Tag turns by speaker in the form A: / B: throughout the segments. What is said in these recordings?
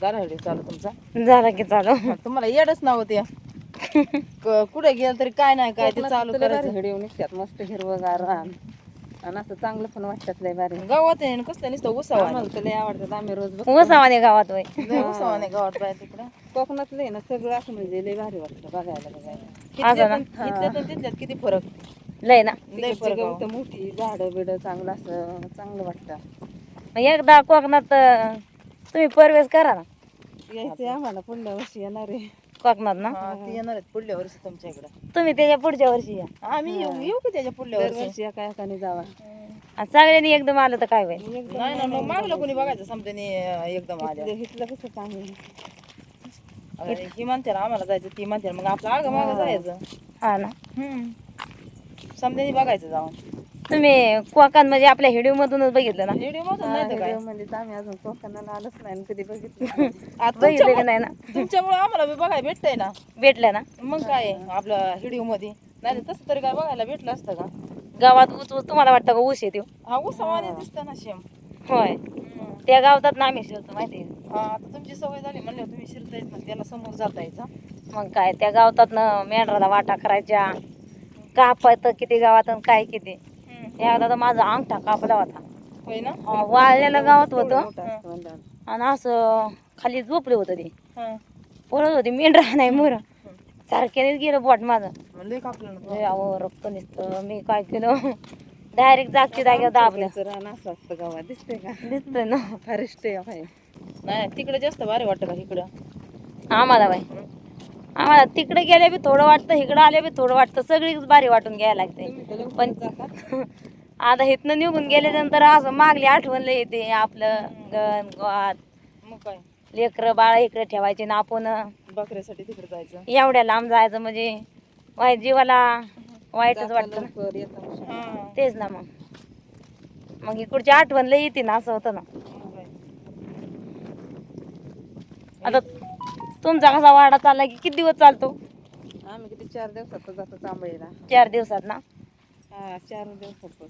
A: झाला व्हिडिओ चालू तुमचा?
B: झाला की चालू.
A: तुम्हाला येडच नाव होते. कुठे गेलं तरी काय नाही काय ते चालू करायचं.
C: व्हिडिओ निघतात मस्त हिरवगार. रान आणि असं चांगलं पण वाटतात लय भारी.
A: गावात आहे ना कसलं नुसतं उसावा
C: आम्हाला तर लय आवडतात. आम्ही रोज बघतो.
B: उसावाने गावात होय.
A: उसावा नाही गावात बाहेर तिकडं.
C: कोकणात लय ना सगळं असं म्हणजे लय भारी वाटतं बघायला बघायला.
B: असं ना?
A: इथल्यात इथल्यात आणि तिथल्यात किती फरक?
B: लय ना?
A: लय फरक
C: गवतं मोठी झाडं बिडं चांगलं असं चांगलं वाटतं.
B: एकदा कोकणात अं, तुम्ही परवेश करा ना.
C: यायचंय आम्हाला पुढल्या वर्षी येणार आहे.
B: कोकणात ना?
A: हा, ते येणार आहेत पुढल्या वर्षी तुमच्या इकडं.
B: तुम्ही त्याच्या पुढच्या वर्षी या.
A: आम्ही येऊ येऊ की त्याच्या पुढल्या वर्षी?
C: दरवर्षी एका एकाने जावा.
B: आणि सगळ्यांनी एकदम आलं तर काय होईल?
A: नाही ना मग मागलं कोणी बघायचं समजाने एकदम आल्या
C: इथलं इथलं कसं चांगलं?
A: अरे, ही म्हणते ना आम्हाला जायचं ती म्हणते ना, मग आपलं आग मागं जायचं.
B: हा ना.
A: समजाने बघायचं जाऊन.
B: तुम्ही कोकण म्हणजे आपल्या हिडिओ मधूनच बघितलं ना?
A: व्हिडिओ मधून नाही तर काय
C: म्हणजे आम्ही अजून कोकणाला आलोच नाही आणि कधी बघितलं
A: आता
B: बघितलं की नाही ना?
A: तुमच्यामुळे आम्हाला बी बघायला भेटतंय ना?
B: भेटलं ना?
A: मग काय आहे, आपलं हिडिओ मध्ये नाही तसं तरी काय बघायला भेटलं असतं का?
B: गावात ऊस ऊस तुम्हाला वाटतं का ऊस येतो?
A: हा उसावाने दिसतं ना शेम
B: होय. त्या गावात ना आम्ही शिरतो माहिती आहे?
A: हा आता तुमची सवय झाली म्हणल्यावर तुम्ही शिरतायच ना त्याला समोर जातायचा
B: मग काय त्या गावात ना मेंढराला वाटा करायच्या. कापायचं किती गावात आणि काय किती. एकदा तर माझा अंगठा कापला होता.
A: होय ना?
B: हा, वाळलेलं गावात होतं. आणि असं खाली झोपले होतं ते.
A: हा.
B: पळत होती मेंढरा नाही मोर. सारख्यानेच गेलं बोट माझं. अहो रक्त निसतं. मी काय केलं? डायरेक्ट जागची जाग्यावर दाबलं.
C: असं असतं गावात. दिसतंय का?
B: दिसतंय ना.
C: फॉरेस्ट आहे
A: नाही तिकडे जास्त भारी वाटतं का इकडं?
B: आम्हाला बाई. आम्हाला तिकडे गेले बी थोडं वाटतं इकडं आले बी थोडं वाटतं. सगळीच भारी वाटून घ्यायला लागते पण आता इथनं निघून गेल्यानंतर असं मागली आठवण लय येते आपलं गण गोवात
A: मग काय?
B: लेकरं बाळ इकडे ठेवायचे ना आपण.
A: बकऱ्यासाठी तिकडे जायचं.
B: एवढ्या लांब जायचं म्हणजे वाईट जीवाला वाईटच वाटतं ना.
C: लवकर येतं
A: हा
B: तेच ना मग. मग इकडची आठवण लय येते ना असं होतं ना.
A: मग काय.
B: आता तुमचा कसा वाडा चालला की किती दिवस चालतो?
C: आम्ही किती चार दिवसात जातो तांबळीला
B: चार दिवसात ना?
C: हा चार दिवसात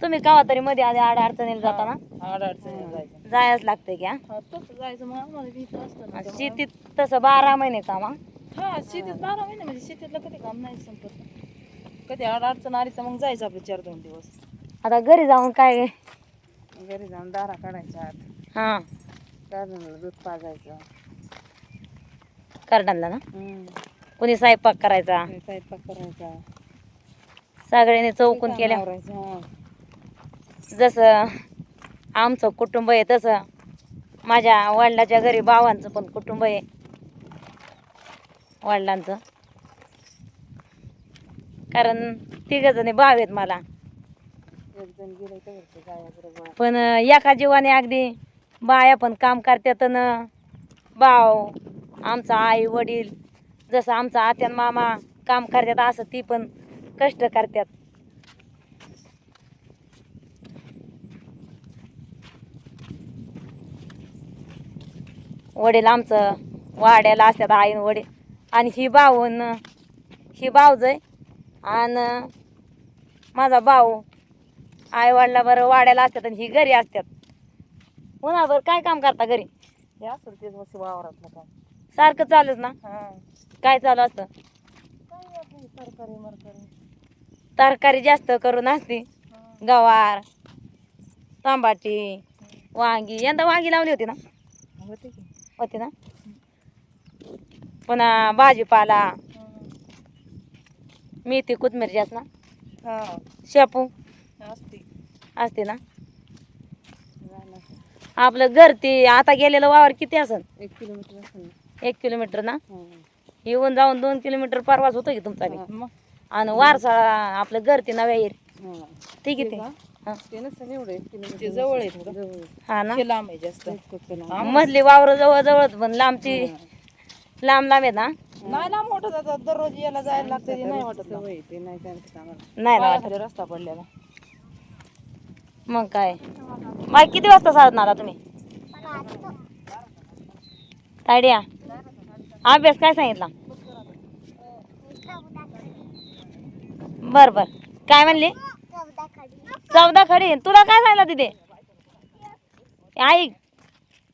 B: तुम्ही कवा तरी मध्ये आधी आड अडचणीला जाता ना
A: आड अडचणीला जायचं.
B: जायच लागतंय की? हा?
A: हा तसं जायचं मग आम्हाला बी इथं असतं ना तेव्हा.
B: शेतीत तसं बारा महिने काम हा?
A: हा शेतीत बारा महिने म्हणजे शेतीतलं कधी काम नाही संपत. कधी आड अडचण आली तर मग जायचं आपले चार दोन दिवस.
B: आता घरी जाऊन काय?
C: घरी जाऊन दारा काढायच्या आत.
B: हा.
C: दूध पाजायचं.
B: करडांना ना?
C: हम्म.
B: कुणी स्वयंपाक करायचा?
C: स्वयंपाक करायचा.
B: सगळ्यांनी चौकून केल्या.
C: आवरायचं, हा.
B: जसं आमचं कुटुंब आहे तसं माझ्या वडिलाच्या घरी भावांचं पण कुटुंब आहे. वडिलांचं. कारण तिघ जणी भाव आहेत मला. पण एका जीवाने अगदी बाया पण काम करतात न भाव आमचा आई वडील जसं आमचा आत्यान मामा काम करतात असं ती पण कष्ट करतात. वडील आमचं वाड्याला असतात आई वडील. आणि ही भाऊन ही भाऊज आहे आणि माझा भाऊ आई वडिला बरं वाड्याला असतात आणि ही घरी असतात. उन्हाळभर काय काम करता घरी?
A: हे असेल तेच मस्त वावरातलं काम.
B: सारखं चालूच ना?
A: हा.
B: काय चालू असतं?
A: काय आपली तरकारी मरकारी.
B: तरकारी जास्त करून असते. गवार तांबाटी वांगी. यंदा वांगी लावली होती ना?
A: होते की.
B: होती ना? पुन्हा भाजीपाला मेथी कोथमीर जास्त ना?
A: हा.
B: शेपू
A: असते.
B: ना? आपलं घर ते आता गेलेलं वावर किती असेल?
C: एक किलोमीटर असेल
B: एक किलोमीटर ना?
C: हा.
B: येऊन जाऊन दोन किलोमीटर परवाच होतो की तुमचा आणि वारसाळा आपलं घर ते नव्या येईल.
C: हा.
B: ते. किती
C: का?
B: हा.
C: ते एवढं
A: ते जवळ आहे
C: आहे.
B: हा ना?
A: हे लांब आहे जास्त.
B: मधली वावर जवळ जवळच पण लांबची लांब लांब आहेत ना?
A: नाही लांब वाटत आता दररोज यायला जायला लागतं ते नाही वाटत
C: आहे, ते नाही त्यांचं आम्हाला.
B: नाही ना वाटत.
A: पायाखाली रस्ता पडलेला.
B: मग काय? बाई किती वाजता साधणार आला तुम्ही? तायडिया अभ्यास काय सांगितला? बर बर. काय म्हणली? चौदा खडी तुला काय सांगितलं तिथे? ऐक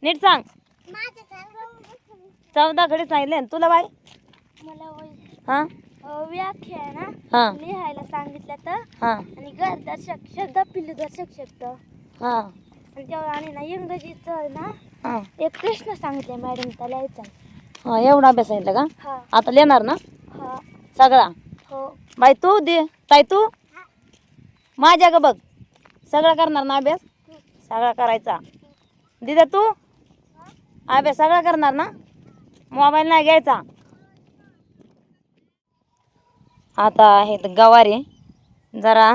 B: नीट सांग. चौदा कडे सांगितले तुला बाई.
D: मला
B: हा?
D: व्याख्या आहे ना?
B: हा.
D: लिहायला सांगितलं तर.
B: हा.
D: आणि गरदर्शक शब्द पिल्लूदर्शक शब्द.
B: हा.
D: आणि तेव्हा आणि ना इंग्रजीचं ना एक प्रश्न सांगितले मॅडम त्या लिहायचा
B: हा एवढा अभ्यास सांगितलं का? आता लिहिणार ना?
D: हा.
B: सगळा.
D: हो.
B: बाई तू दे. ताई तू? माझ्या ग बघ. सगळा करणार ना अभ्यास? सगळा करायचा. दिदा तू? अभ्यास सगळा करणार ना? मोबाईल नाही घ्यायचा. आता हे तर गवार. जरा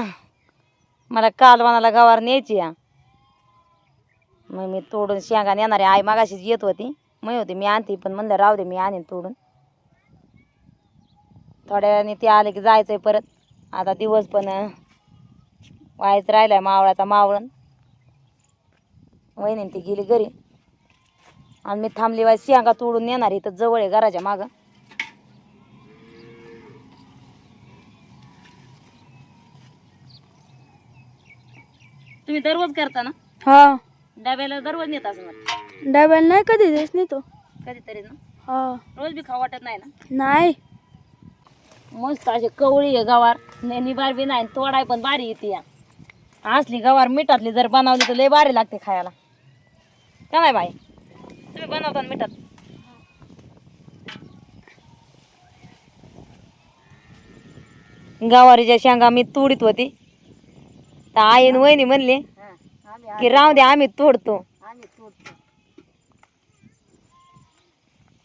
B: मला कालवानाला गवार न्यायची या मग मी तोडून शेंगा नेणार आहे आई मागाशीच येत होती. मी होती मी आणते पण म्हणलं राहू दे मी आणेन तोडून. थोड्या वेळाने ते आले की जायचंय परत. आता दिवस पण अं, व्हायचं राहिलाय मावळाचा मावळण. वहिनी ती गेली घरी. आणि मी थांबली वाय शेंगा तोडून नेणार इथं जवळ आहे घराच्या मागं. तुम्ही दररोज करता ना?
D: हा.
B: डब्याला दररोज नेत असं
D: डबल नाही कधी देस नाही तो
B: कधीतरी ना?
D: हा.
B: रोज बी खाऊ वाटत नाही ना?
D: नाही.
B: मस्त असे कवळी आहे गवार. नेहमी बार बी नाही तोडाय पण बारी येते या. असली गवार मिठातली जर बनवली तर लय बारी लागते खायला. का नाही बाई? तुम्ही बनवता ना मिठात? गवारीच्या शेंगा मी तोडीत होती. तर आईन वहिनी म्हणले की राहू दे आम्ही तोडतो.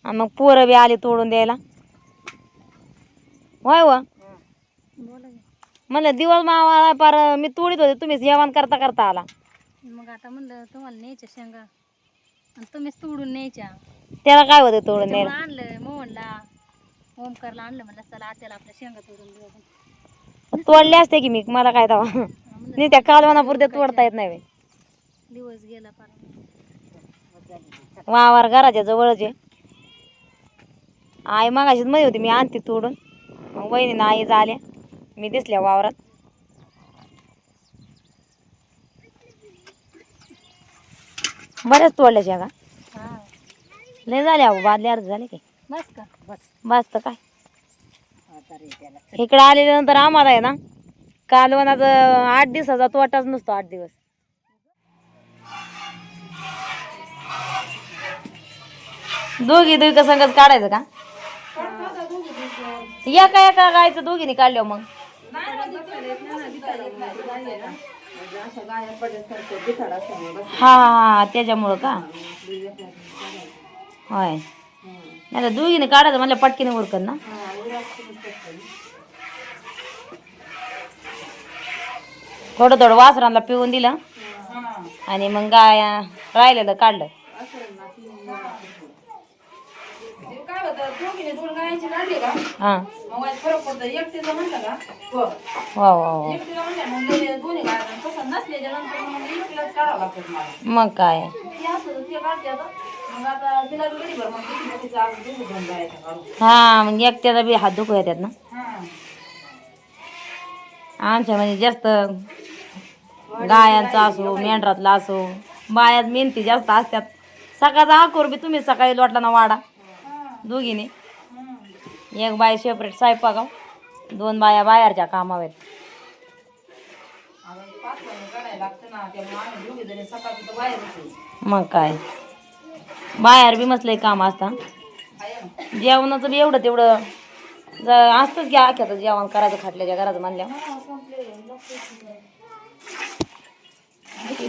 B: आणि मग पोरं बी आली तोडून द्यायला. होय व? म्हणलं दिवस मावाला पार मी तोडीत होते तुम्हीच जेवण करता करता आला.
C: मग आता म्हणलं तुम्हाला न्यायच्या शेंगा. आणि तुम्हीच तोडून न्यायच्या.
B: त्याला काय होतं तोडून
C: आणलं मोहनला. ओमकारला आणलं म्हणलं चला आत्याला आपल्या शेंगा तोडून देऊ. आपण.
B: तोडले असते की मी? मला काय तवा? नाही त्या कालवनापुरते तोडता येत नाही.
C: दिवस गेला पार
B: वावर घराच्या जवळच आहे. आई मागाशीच मध्ये होती मी आणते तोडून. मग वहिनीनं आई आल्या. मी दिसल्या वावरात. बऱ्याच तोडल्या शेंगा
C: हा.
B: लय झाल्या अहो बादली अर्ध झाले की.
C: बस का? बस.
B: बस तर काय. इकडं आलेल्यानंतर आम्हाला आहे ना कालवनाचं आठ दिवसाचा तोटाच नसतो आठ दिवस. दोघी दोघी संगच काढायचं का? एका एका गायचं दोघीने काढल्या मग. हा हा हा त्याच्यामुळं का? होय. नाही दोघीने काढायचं म्हणलं पटकीने उरकन ना? थोडं थोडं वासरांना पिऊन दिलं आणि मग गाय राहिलेलं काढलं.
A: दोन गायांची काढली का?
B: हा.
A: मग वाईट फरक पडतो एकटीला म्हणलं का? हो.
B: वा वा वा.
A: एकटीला म्हणलं मग ते दोन्ही गाय तसं नसल्याच्या नंतर मग एकटीलाच काढावं लागतं मला.
B: मग काय?
A: ते असं ते काढते आता. मग आता तिला बी गरीब आहे, मग तिची तिचं आपण दोघी दोन गायच्या काढू
B: हा मग एकट्याचा बी हात दुखू येतात ना.
A: हा.
B: आमच्या म्हणजे जास्त गायांचा असो मेंढरातला असो बायात मेहनती जास्त असतात. सकाळचा आकोर बी तुम्ही सकाळी लोटला ना वाडा. दोघीने. एक बाय सेपरेट स्वयंपाकाव दोन बाया बाहेरच्या कामावर. मग काय? बाहेर बी मसलंय काम असता. जेवणाचं बी एवढं तेवढं असतंच की आख्याचं जेवण करायचं खाटल्याच्या घरात म्हणल्या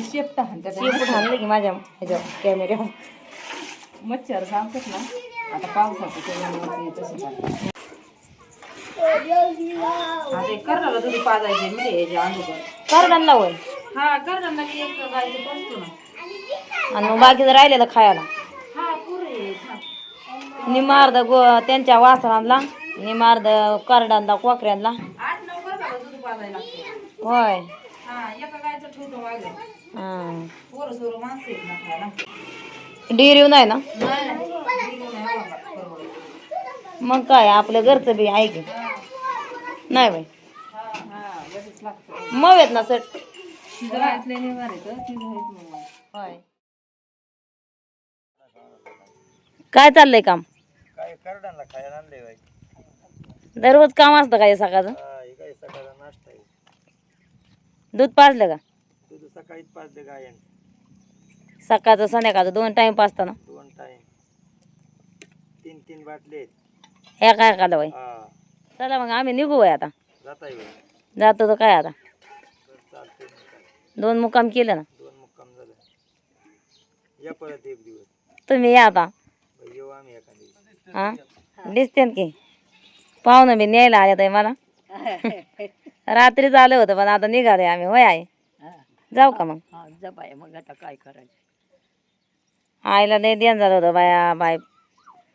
A: शेपटा
B: शेपूट आणलं की माझ्या ह्याच्या कॅमेऱ्यावर
A: मच्छर सांगतात ना. आता पावसाचं तसं पाजायचे अगोदर
B: करडांना होय.
A: हा एक गायचं बसतो ना.
B: आणि मग बाकीचं राहिलेलं खायला.
A: हा पुरे आहेत ना
B: निमार्द गो त्यांच्या वासरांना निमार्द करडांना कोकऱ्यांना.
A: आठ नऊ दुधी पाजायला. लागते
B: होय.
A: हा एका गायचं ठेवतो मागे
B: हां.
A: पोरं सोरं माणसं आहेत ना खायला.
B: डेअरी नाही ना?
A: नाही बाबा, परवडत.
B: मग काय आपलं घरचं बी आहे की? नाही बाई. मग आहेत ना सर? काय चाललंय काम?
E: काय करडांना खायला आणले बाई.
B: दररोज काम असतं काय सकाळचं?
E: हा हे काय सकाळचा नाश्ता आहे.
B: दूध पाजलं का?
E: तुझं सकाळीच दे गायन.
B: सकाळचं संध्याकाळचं दोन टाइम पाजतं ना.
E: दोन टाइम तीन तीन बाटले आहेत.
B: ह्या काय खाल्लं बाई
E: हा.
B: चला मग आम्ही निघू बाई आता.
E: जाता येईल
B: जातो तर काय आता?
E: तर चालते.
B: दोन मुक्काम केलं ना.
E: दोन मुक्काम झालं. या परत एक दिवस.
B: तुम्ही या आता.
E: बाई, येऊ आम्ही एखाद
B: हा? दिसते ना की. पाहुणं बी न्यायला आल्या ताई मला. रात्रीच आलं होतं पण आता निघाले आम्ही. होय आहे जाऊ का मग?
A: बाय मग आता काय करायचं?
B: आईला लय ध्यान झालं होतं बाया बाय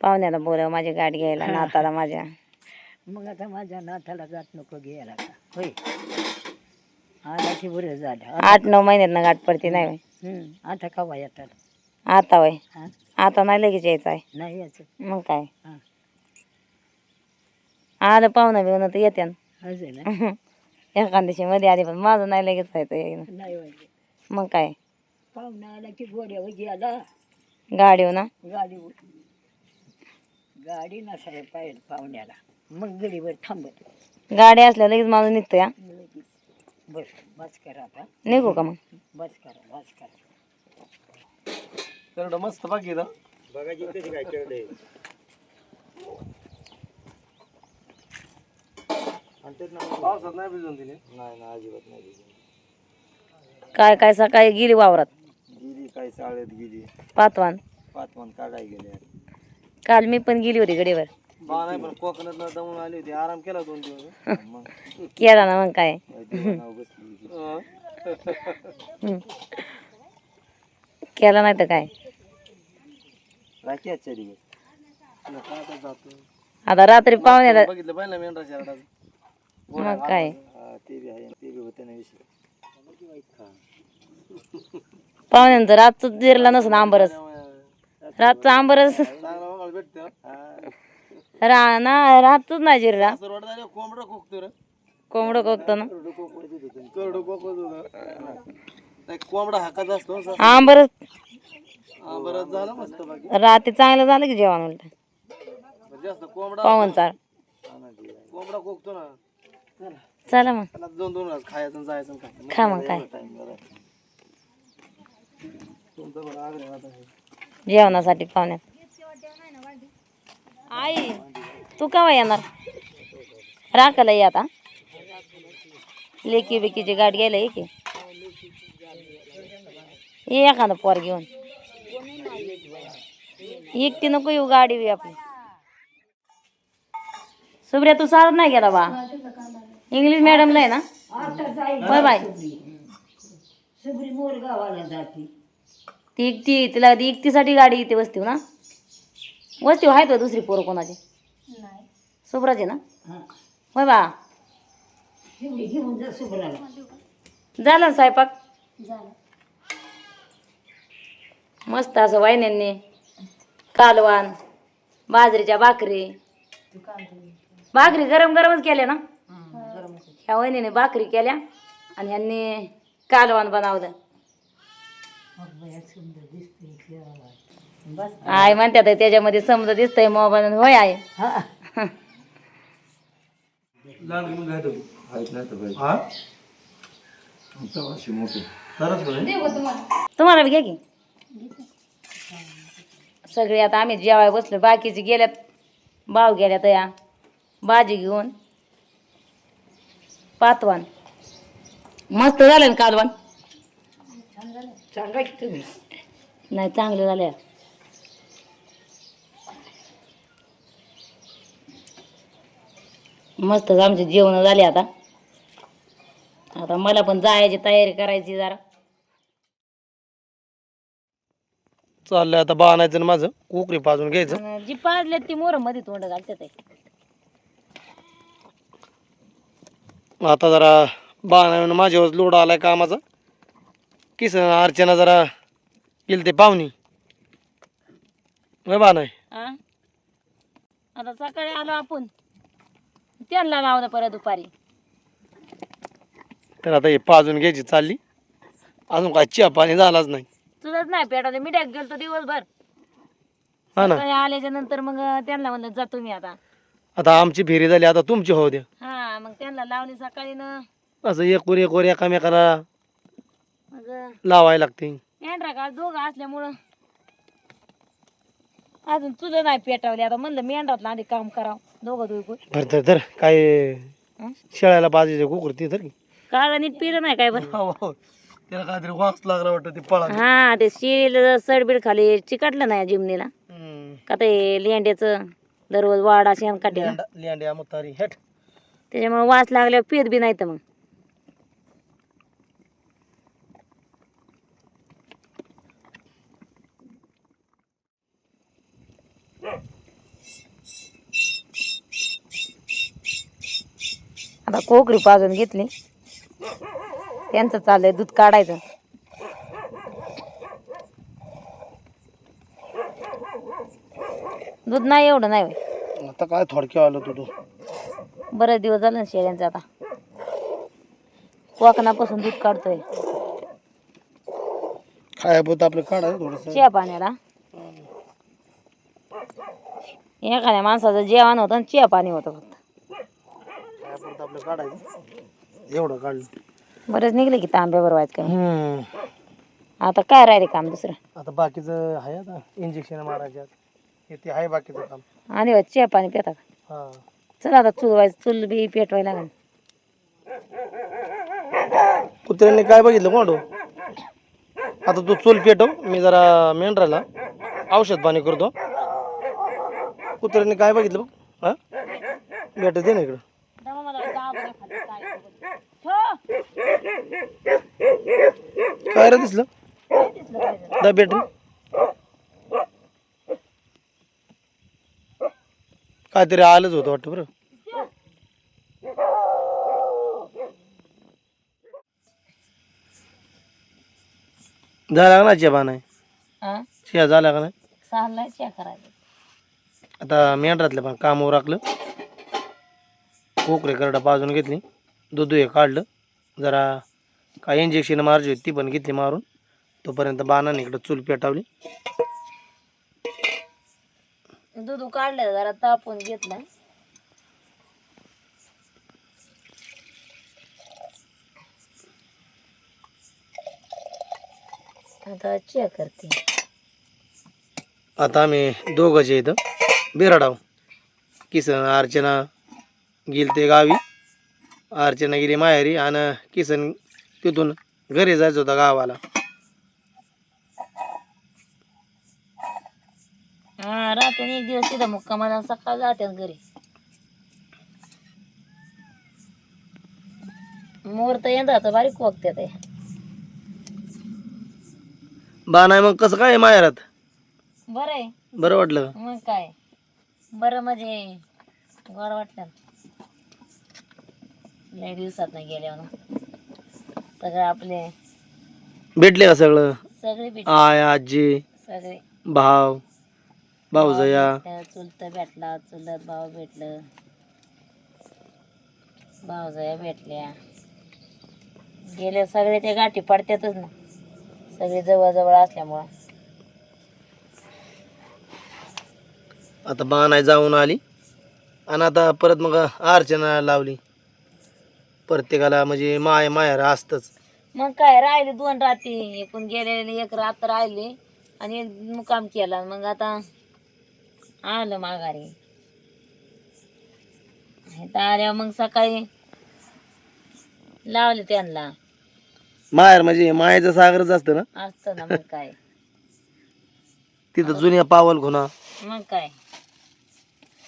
B: पाहुण्याला बोलव माझी गाडी घ्यायला नाताला माझ्या.
A: मग आता माझ्या नाथाला जात नको घ्यायला का? होय. आला की बरं झालं.
B: आठ नऊ महिन्यात गाठ पडते नाही.
A: हम्म, आता कवा येतात?
B: आता वय.
A: हा?
B: आता नाही लगेच यायचं आहे.
A: नाही यायचं?
B: मग काय?
A: हा.
B: आलं पाहुणं बिवणं तर येते ना
A: असं ना?
B: एखाद्या दिवशी मध्ये आली पण माझं नाही लगेच व्हायचं येणं.
A: नाही
B: मग काय?
A: पाहुणा आला की गोड्यावर गेला
B: गाडी ना?
A: गाडी गाडी नसायला पाहिजे पाहुण्याला. मग गडीवर थांबत.
B: गाडी असल्या लगेच माणूस निघतो या?
A: बस बस करा आता.
B: निघू का मग?
A: बस करा बस करा.
E: करडं मस्त बाकी काय करडे पावसात नाही भिजून दिले? नाही ना अजिबात नाही भिजून
B: काय काय सकाळी गेली वावरात?
E: चाळत गेली.
B: पातवान.
E: पाचमान काढाय गेले.
B: काल मी पण गेली होती गडीवर.
E: बा नाही पण कोकणात दमून आली होती. आराम केला दोन दिवस. मग
B: केला ना मग काय?
E: दिवाणावर बसली होती.
B: हम्म. केला नाही तर काय?
E: राखी आजच्या दिवस. जातो.
B: आता रात्री पाहुण्याला
E: बघितलं पाहिलं
B: मग काय?
E: ते बी आहे ते बी होते ना विषय.
B: पाहुण्यांचं रातच जिरला नसून आंबरस. रातचं
E: भेटतं
B: रा ना रातच नाही जिरला.
E: कोंबडं खोकतो रे
B: कोंबडं कोकतो ना.
E: करडू कोकत होतं कोंबडा हाकाचा असतो
B: आंबरस.
E: बरं झालं मस्त बाकी
B: रात्री चांगलं झालं की जेवण उलट.
E: जास्त कोंबडा
B: पावन चार
E: कोंबडा खोकतो ना
B: चला मग
E: दोन दोन खायचं जायचं
B: खा मग काय जेवणासाठी पाहुण्यात आई तू केव्हा येणार? राखायला ये आता. लेकी बिकीची गाठ घ्यायला ये की? ये एखादं पोर घेऊन. एकटी नको येऊ गाडी बी आपली. सुब्र्या तू चालत नाही गेला बा. इंग्लिश मॅडमला आहे ना? बाय बाय
A: सगळी मोर गावाला जाते.
B: ती एकटी तिला ती एकटीसाठी गाडी येते वस्तीव ना? वस्तीव आहेत का दुसरी पोरं कोणाची?
C: नाही.
B: सुब्राची ना?
A: हा.
B: होय बा.
A: एवढी घेऊन जा सुबराला
B: झालं ना स्वयंपाक.
C: झालं
B: मस्त असं वाहिन्यांनी कालवान बाजरीच्या भाकरी. भाकरी गरम गरमच केल्या ना? ह्या वहिनीने भाकरी केल्या आणि ह्यांनी कालवान बनवलं. आय म्हणतात त्याच्यामध्ये समजा दिसतंय मोबाईल होय आहे. तुम्हाला? बी घ्या की. सगळे आता आम्ही जेवाय बसलो. बाकीचे गेल्यात. भाव गेल्यात या. भाजी घेऊन. पातवान. मस्त झालं ना कालवान
A: सांगा की तुम्ही.
B: नाही चांगलं झालं मस्त आमचे जेवण झाले आता. आता मला पण जायची तयारी करायची जरा.
E: चाललंय आता बाणायचं आणि माझं कोकरी पाजून घ्यायचं.
B: जी पाजल्यात ती मोरमध्ये तोंड घालतात
E: आता जरा बाणावून माझ्यावर लोड आलाय कामाचा. किस अर्चना जरा गेली ते पाहुणी
B: आ? आता सकाळी आलो आपण. त्यांना लावलं परत दुपारी.
E: तर आता हे पाजून घ्यायची चालली. अजून काय चहा पाणी झालाच नाही.
B: तुझंच नाही पेटावलं मिठाक गेलतो दिवसभर.
E: हा ना.
B: सकाळी आल्याच्यानंतर मग त्यांना म्हणलं जातो मी आता.
E: आता आमची फेरी झाली आता तुमची होऊ द्या.
B: हा मग त्यांना लावली सकाळी ना.
E: असं एक वर एक वर एकामेकाला
B: मग
E: लावायला लागते.
B: मेंढरा का दोघं असल्यामुळं अजून तुझं नाही पेटावली. आता म्हणलं मेंढरातलं आधी काम करावं. दोघं दोघं
E: धर धर धर काय
B: हं?
E: शेळ्याला बाजूचे कुकर ती धर की.
B: काळ नीट पिलं नाही काय बरं?
E: त्याला काहीतरी वास लागला वाटतं ते पळा
B: हा ते शिल सडबीड खाली चिकटलं नाही जिमनीला. का ते लेंड्याचं दररोज वाडा शेण काढेल
E: लेंड्या मुतारी हेट
B: त्याच्यामुळे वास लागल्यावर पेत बी नाही तर मग. आता कोकरी पाजून घेतली. त्यांचं चाललंय दूध काढायचं. दूध नाही एवढं नाही होय.
E: आता काय थोडक्या आलो तू तू
B: बरेच दिवस झाले ना शेळ्यांचं आता. कोकणापासून दूध काढतोय.
E: काय बोत आपलं काढायचं थोडस.
B: चिया पाण्याला. एखाद्या माणसाचं जेवण होतं आणि चिया पाणी होतं फक्त.
E: आपलं काढायचं. एवढं काढलं.
B: बरेच निघले की तांब्या भरवायचं काय.
E: हम्म.
B: आता काय राहिले काम दुसरं?
E: आता बाकीचं आहे आता इंजेक्शन मारायच्यात. हे ते आहे बाकीचं काम.
B: आणि चिया पाणी पिता का?
E: हा.
B: चला आता चूल व्हायचं चूल बी पेटवायला लागेल.
E: कुत्र्यांनी काय बघितलं कोण आता तू चूल पेटव मी जरा मेंढराला औषध पाणी करतो. कुत्र्यांनी काय बघितलं बघ? हा? भेट दे ना इकडं. काय रे दिसलं? दा बॅटरी काहीतरी आलंच होतं वाटतं बरं. झाला का ना चिया पाणी?
B: हा?
E: चिया झाला का नाही?
B: चिया
E: आता मेंढरातलं पण काम राखलं. कोकरे करडा पाजून घेतली. दूध हे काढलं. जरा काय इंजेक्शन मारायची होती ती पण घेतली मारून. तोपर्यंत बाणाने इकडं चूल पेटावली.
B: दूध काढलं जरा तापून घेतलं. आता चिया करते.
E: आता आम्ही दोघंचे इथं. बिराडाव. किसन अर्चना गेली ते गावी. अर्चना गेली माहेरी आणि किसन तिथून घरी जायचं होतं गावाला.
B: हा एक दिवस तिथं. मुक्कामाला सकाळ जाते घरी. मुहूर्त यंदाचं बारीक वक्त ते.
E: बा नाही मग कसं काय माहेरात?
B: बरं आहे.
E: बरं वाटलं?
B: मग काय? बरं म्हणजे गोड वाटलं लय दिवसात नाही गेले म्हणून सगळं आपले
E: भेटले का सगळं?
B: सगळे भेट
E: आय आजी
B: सगळे.
E: भाव भाऊजया
B: चुलत भेटला चुलत भाऊ भेटलं. भाऊजया भेटल्या. गेले सगळे ते गाठी पडतातच ना. सगळे जवळ असल्यामुळं.
E: आता बाणाय जाऊन आली. आणि आता परत मग अर्चना लावली. प्रत्येकाला म्हणजे माय माहेर असतंच.
B: मग काय राहिले दोन रात्री एकूण गेलेले एक रात राहिले आणि एक मुकाम केला. मग आता आलं माघारी. इथं आल्यावर मग सकाळी लावले त्यांना.
E: माहेर म्हणजे मायेचं सागरच असतं ना?
B: असतं ना मग काय.
E: तिथं जुन्या पावल खुना
B: मग काय.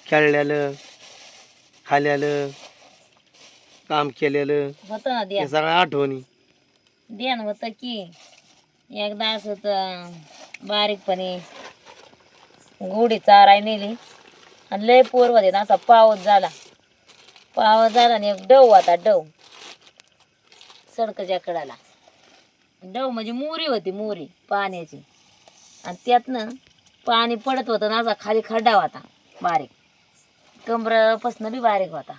E: खेळलेलं खाल्लेलं काम केलेलं.
B: होतं ना
E: हे
B: द्या
E: सगळ्या आठवणी.
B: ध्यान होतं की एकदा असं तर बारीकपणे गोडी चाराय नेली. आणि लय पोर होते ना असा पावस झाला. पावस झाला आणि एक डव होता डव. सडकच्या कडाला. डव म्हणजे मोरी होती मोरी पाण्याची. आणि त्यातनं पाणी पडत होतं ना असा खाली खड्डा होता बारीक. कमरपासनं बी बारीक होता.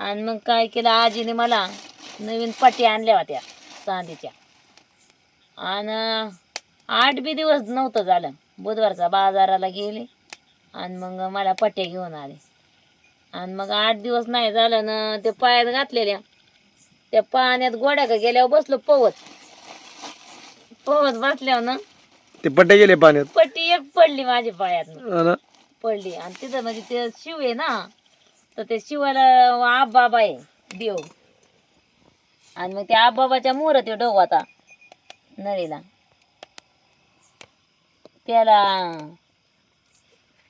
B: आणि मग काय केलं आजीने मला नवीन पट्टी आणल्या होत्या चांदीच्या. आणि आठ बी दिवस नव्हतं झालं. बुधवारचा बाजाराला गेले आणि मग मला पट्टे घेऊन आले. आणि मग आठ दिवस नाही झालं ना ते पायात घातलेल्या. त्या पाण्यात गोड्या का गेल्यावर बसलो पवत. पवत बसल्यावर ना
E: ते पट्टे गेले पाण्यात?
B: पट्टी एक पडली माझ्या पायात पडली. आणि तिथं म्हणजे ते शिव आहे ना तर ते शिवाला आबाबा आहे देव. आणि मग त्या आबाबाच्या मोर ते डोव आता नळीला. त्याला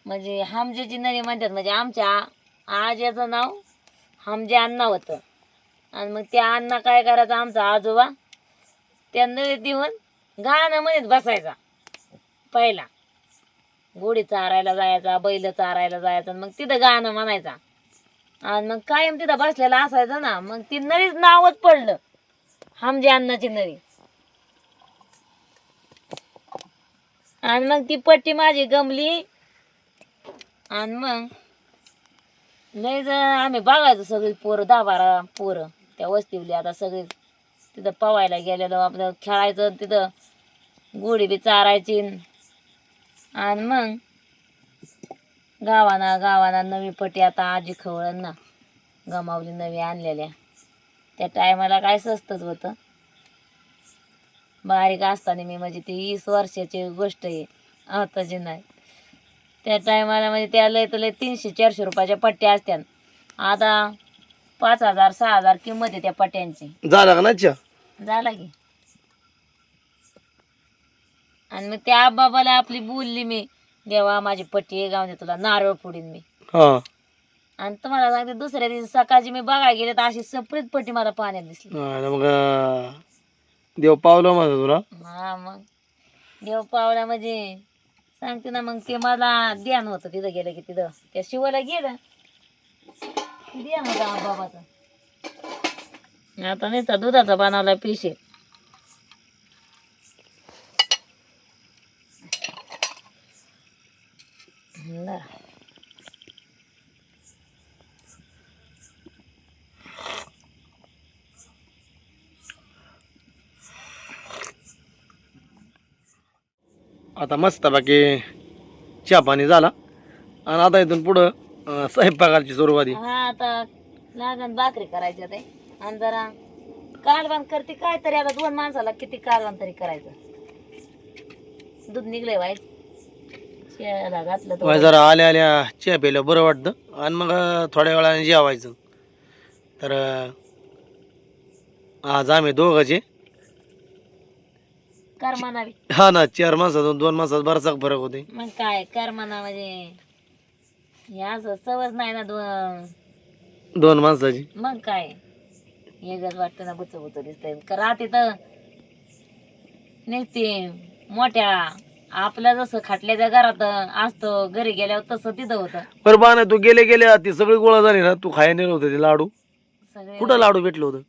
B: म्हणजे हमजेची नळी म्हणतात म्हणजे आमच्या आज्याचं नाव हमजे अण्णा होतं. आणि मग त्या अण्णा काय करायचं आमचा आजोबा त्या नळीत देऊन गाणं म्हणत बसायचा पहिला. गोडी चारायला जायचा बैल चारायला जायचा मग तिथं गाणं म्हणायचा. आणि मग कायम तिथं बसलेला असायचा ना मग ती नरीच नावच पडलं. हमजे अन्नाची नरी आणि मग ती पट्टी माझी गमली. आणि मग नाही जर आम्ही बघायचो सगळी पोरं दहा बारा पोरं. त्या वस्तीवली आता सगळी तिथं पवायला गेलेलो आपलं खेळायचं तिथं गोडी बी चारायची. आणि मग गावाना गावाना नवी पट्टी आता आजी खवळण ना गमावली नवी आणलेल्या. त्या टायमाला काय स्वस्तच होतं? बारीक असताना मी म्हणजे ती वीस वर्षाची गोष्ट आहे. आताची नाही. त्या टायमाला म्हणजे त्या लय तर लय तीनशे चारशे रुपयाच्या पट्ट्या असत्या आता पाच हजार सहा हजार किंमत आहे त्या पट्ट्यांची.
E: झाला का
B: झाला की. आणि मग त्या बाबाला आपली बोलली मी. देवा माझी पट्टी गाव दे तुला. नारळ फोडीन मी.
E: हा.
B: आणि तुम्हाला सांगते दुसऱ्या दिवशी सकाळची मी बघायला गेले तर अशी सपरीत पट्टी मला पाण्यात दिसली.
E: हा, मग अं, देव पावलं माझं तुला.
B: हा मग. देव पावला म्हणजे सांगते ना मग ते मला ध्यान होतं तिथं गेलं की तिथं. त्या शिवाला गेलं. ध्यान होतं बाबाचं आता नुसता दुधाचा बनवला पिशे बरं.
E: आता मस्त बाकी चहा पाणी झाला आणि आता इथून पुढं स्वयंपाकाची सुरुवात आहे.
B: हा आता लागण भाकरी करायची आता आणि जरा कालवण करते काय तरी आता दोन माणसाला किती कालवण तरी करायचं दूध निघलंय व्हायचं शेळ्याला घातलं
E: वाय
B: तर
E: जरा आल्या आल्या चहा प्यायला बरं वाटतं. आणि मग थोड्या वेळाने जेवायचं. तर आज आम्ही दोघांचे.
B: कर म्हणावी
E: हा ना चार माणसातून दोन माणसात बराचसा फरक होते
B: मग काय कर म्हणा म्हणजे हे असं सवच नाही ना दोन.
E: दोन माणसाची.
B: मग काय एकच वाटतं ना बुच बुच दिसतंय. राहते तर नुसते मोठ्या. आपल्या जसं खाटल्याच्या घरात असतो घरी गेल्यावर तसं तिथं होतं.
E: बरं बा ना तू गेले गेले ती सगळी गोळा झाली ना तू खायला नेलं होतं ते लाडू?
B: सगळे
E: कुठं लाडू भेटलं होतं?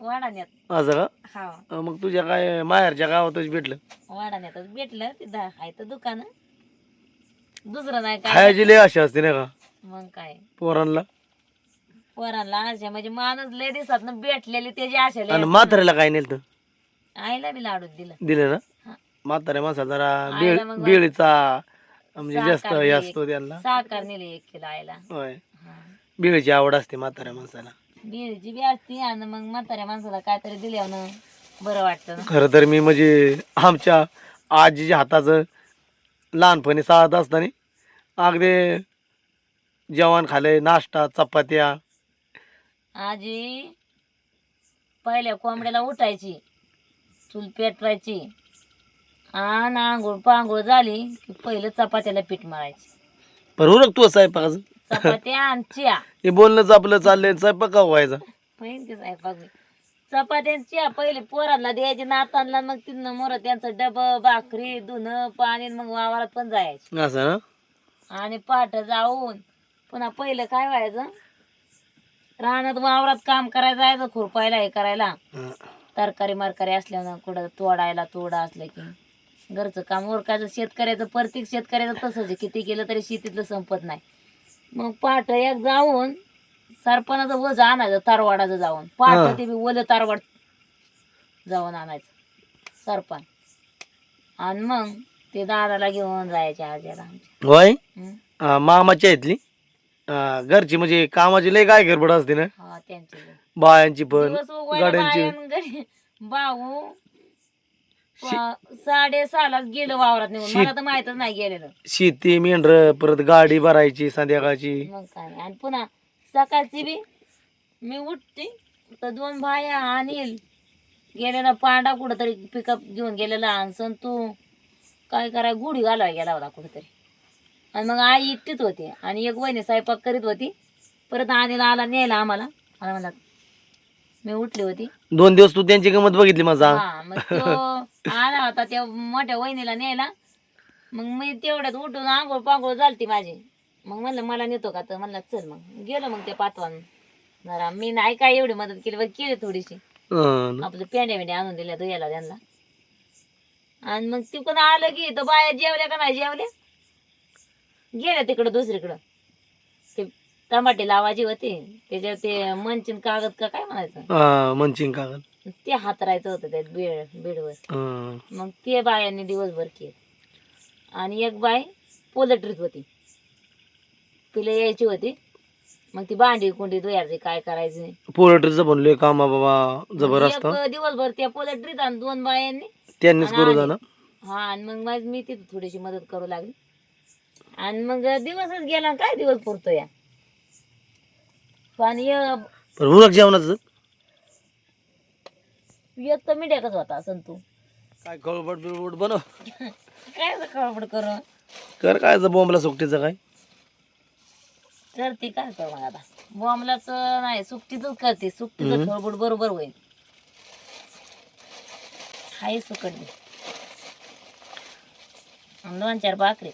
B: वाडाण्यात.
E: असं का?
B: हा.
E: अं, मग तुझ्या काय माहेरच्या गावातच भेटलं?
B: वाडाण्यातच भेटलं तिथं आहे तर दुकान. दुसरं नाही काय
E: खायची लय अशी असते नाही का?
B: मग काय?
E: पोरांना
B: पोरांना आशा म्हणजे माणूस लय दिवसात भेटलेली त्याची आशा लय
E: आणि
B: असते.
E: म्हाताऱ्याला काय नेलं
B: आईला बी लाडू दिलं.
E: दिले ना. म्हाताऱ्या माणसा जरा
B: आईला
E: बेळीचा म्हणजे जास्त हे असतो त्यांना.
B: नेली एक किलो आईला.
E: होय. बेळीची आवड असते म्हाताऱ्या माणसाला.
B: बिळची बी असती आणि मग म्हाताऱ्या माणसाला काहीतरी दिल्यावर बरं वाटतं ना.
E: खरं तर मी म्हणजे आमच्या आजीच्या हाताचं लहानपणी साथ असताना अगदी जेवण खाले नाश्ता चपात्या.
B: आजी पहिल्या कोंबड्याला उठायची चूल पेटवायची. आणि आंघोळ पांघोळ झाली की पहिलं चपात्याला पीठ मारायची
E: उरक तू स्वयंपाकाचं
B: चपात्या आणि चिया
E: हे बोलणंच आपलं चाललंय स्वयंपाक व्हायचा.
B: पहिली स्वयंपाक. चपात्यांची पहिले पोरांना द्यायची नातांना मग तिथनं मोर त्यांचं डब भाकरी धुणं पाणी मग वावरात पण जायचे.
E: असं ना?
B: आणि पाठ जाऊन पुन्हा पहिलं काय व्हायचं? रानात वावरात काम करायला जायचं खुरपायला हे करायला.
E: हा.
B: तरकारी मरकारी असल्यानं कुठं तोडायला तोडा असलं की. घरचं काम उरकायचं शेतकऱ्याचं प्रत्येक शेतकऱ्याचं तसंच आहे. किती केलं तरी शेतीतलं संपत नाही. मग पाठ एक जाऊन सरपणाचं वज आणायचं तारवाडाचं जाऊन.
E: हा.
B: पाठ ते बी ओलं तारवाड जाऊन आणायचं सरपण. आणि मग ते दादाला घेऊन जायचे आमच्या.
E: होय?
B: हं?
E: अं, इथली? अं, घरची म्हणजे कामाची लय काय गडबड असते ना?
B: हा त्यांचे
E: बायांची पण
B: दिवस उगवायला
E: गाड्यांची.
B: घरी. भाऊ साडे सहालाच गेलो वावरात निघून. मला तर माहितच नाही गेलेलं.
E: शेती मेंढर परत गाडी भरायची संध्याकाळची.
B: मग काय आणि पुन्हा सकाळची बी मी उठते तर दोन भाया अनिल गेलेला पांडा कुठंतरी पिकअप घेऊन गेलेला. आणि संतू काय कराय गुढी घालाय गेला होता कुठेतरी. आणि मग आई एकटीच होती. आणि एक वहिनी स्वयंपाक करीत होती. परत अनिल आला न्यायला आम्हाला. मला म्हणला मी उठली होती.
E: दोन दिवस तू त्यांची गमत बघितली माझा.
B: हा मग तो आला होता त्या मोठ्या वहिनीला न्यायला. मग मी तेवढ्यात उठून आंघोळ पांघोळ झालती माझी. मग म्हणलं मला नेतो का? तर म्हणलं चल मग. गेलो मग त्या पाचवान जरा मी नाही काय एवढी मदत केली बरं केली थोडीशी. आपलं पेंड्या बिंड्या आणून दिल्या धुयाला त्यांना. आणि मग तिकडून आलं की तर बाया जेवल्या का नाही जेवल्या? गेल्या तिकडं दुसरीकडं. ते टमाटे लावायची होती. त्याच्यावर ते मंचिन कागद का काय म्हणायचं?
E: मंचिंग कागद.
B: ते हातरायचं होतं त्या बेड बेडवर
E: हं.
B: मग ते बायांनी दिवसभर केलं. आणि एक बाय पोलट्रीत होती. तिला यायची होती. मग ती भांडी कुंडी धुयाची काय करायचं?
E: पोल्ट्रीचं लय काम बाबा जबरदस्त.
B: एक दिवसभर त्या पोलट्रीत आणि दोन बायांनी.
E: त्यांनीच करू जाणं.
B: हा आणि मग माझ मी तिथे थोडीशी मदत करू लागली. आणि मग दिवसच गेला काय दिवस पुरतो या? पण एक
E: पण उरक जेवणाचं?
B: एक तर मिड्याकच होता संतू
E: काय खळबट बिळबट बनव.
B: काय खळबड करू?
E: कर काय बोंबला सुकटीचं काय?
B: करते काय कर मग आता? बॉम्बलाच नाही सुकटीच करते. सुकटीच. खळबड बरोबर होईल. हाय सुकटली आणि दोन चार भाकरी.